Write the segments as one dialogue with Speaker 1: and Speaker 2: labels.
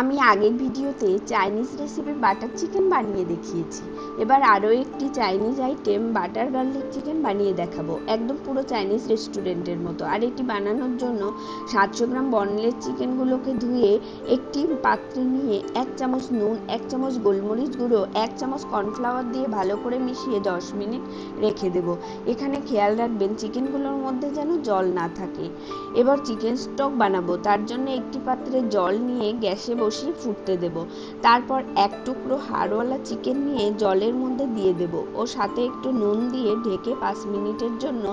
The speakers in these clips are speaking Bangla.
Speaker 1: আমি আগের ভিডিওতে চাইনিজ রেসিপি বাটার চিকেন বানিয়ে দেখিয়েছি। এবার আরও একটি Chinese item butter garlic chicken বানিয়ে দেখাবো। একদম পুরো চাইনিজ রেস্টুরেন্টের মতো। আর এটি বানানোর জন্য সাতশো গ্রাম বনলেস চিকেনগুলোকে ধুয়ে একটি পাত্রে নিয়ে এক চামচ নুন, এক চামচ গোলমরিচ গুঁড়ো, এক চামচ কর্নফ্লাওয়ার দিয়ে ভালো করে মিশিয়ে দশ মিনিট রেখে দেব। এখানে খেয়াল রাখবেন চিকেনগুলোর মধ্যে যেন জল না থাকে। এবার চিকেন স্টক বানাবো। তার জন্য একটি পাত্রে জল নিয়ে গ্যাসে বসিয়ে ফুটতে দেব। তারপর এক টুকরো হাড়ওয়ালা চিকেন নিয়ে জলের মধ্যে দিয়ে দেব ও সাথে একটু নুন দিয়ে ঢেকে পাঁচ মিনিটের জন্য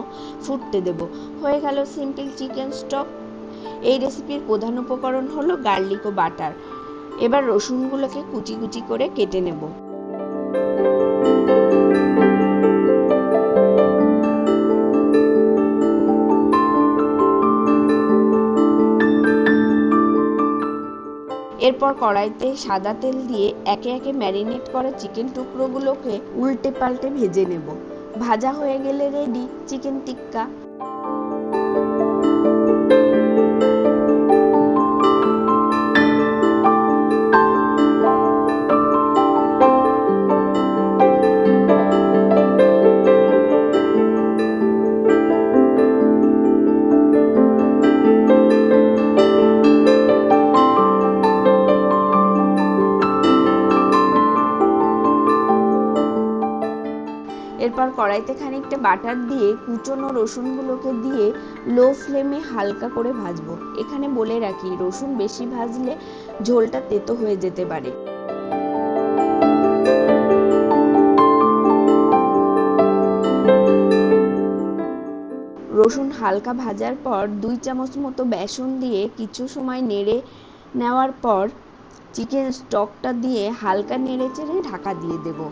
Speaker 1: ফুটতে দেব। হয়ে গেল সিম্পল চিকেন স্টক। এই রেসিপির প্রধান উপকরণ হলো গার্লিক ও বাটার। এবার রসুনগুলোকে কুচি কুচি করে কেটে নেব। এরপর কড়াইতে সাদা তেল দিয়ে একে একে ম্যারিনেট করা চিকেন টুকরোগুলোকে উল্টে পাল্টে ভেজে নেব। ভাজা হয়ে গেলে রেডি চিকেন টিক্কা। এরপর কড়াইতে খানিকটা বাটার দিয়ে কুচনো রসুনগুলোকে দিয়ে লো ফ্লেমে হালকা করে ভাজবো। এখানে বলে রাখি, রসুন বেশি ভাজলে ঝোলটা তেতো হয়ে যেতে পারে। রসুন হালকা ভাজার পর দুই চামচ মতো বেসন দিয়ে কিছু সময় নেড়ে নেওয়ার পর চিকেন স্টকটা দিয়ে হালকা নেড়ে চেড়ে ঢাকা দিয়ে দেবো।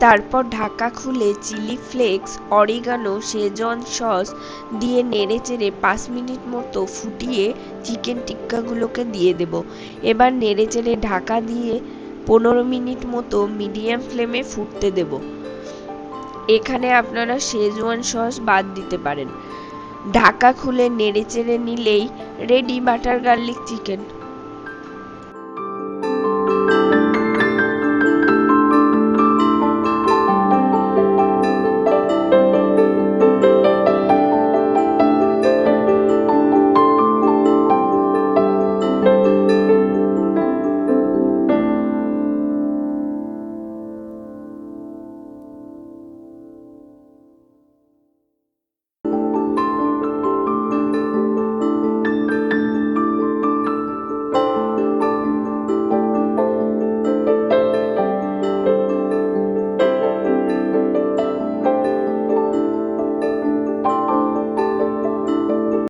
Speaker 1: তারপর ঢাকা খুলে chili flakes, oregano schezwan sauce দিয়ে নেড়ে চেড়ে পাঁচ মিনিট মতো ফুটিয়ে চিকেন টিক্কাগুলোকে দিয়ে দেব। এবার নেড়ে চেড়ে ঢাকা দিয়ে পনেরো মিনিট মতো মিডিয়াম ফ্লেমে ফুটতে দেব। এখানে আপনারা শেজওয়ান সস বাদ দিতে পারেন। ঢাকা খুলে নেড়ে চেড়ে নিলেই রেডি বাটার গার্লিক চিকেন।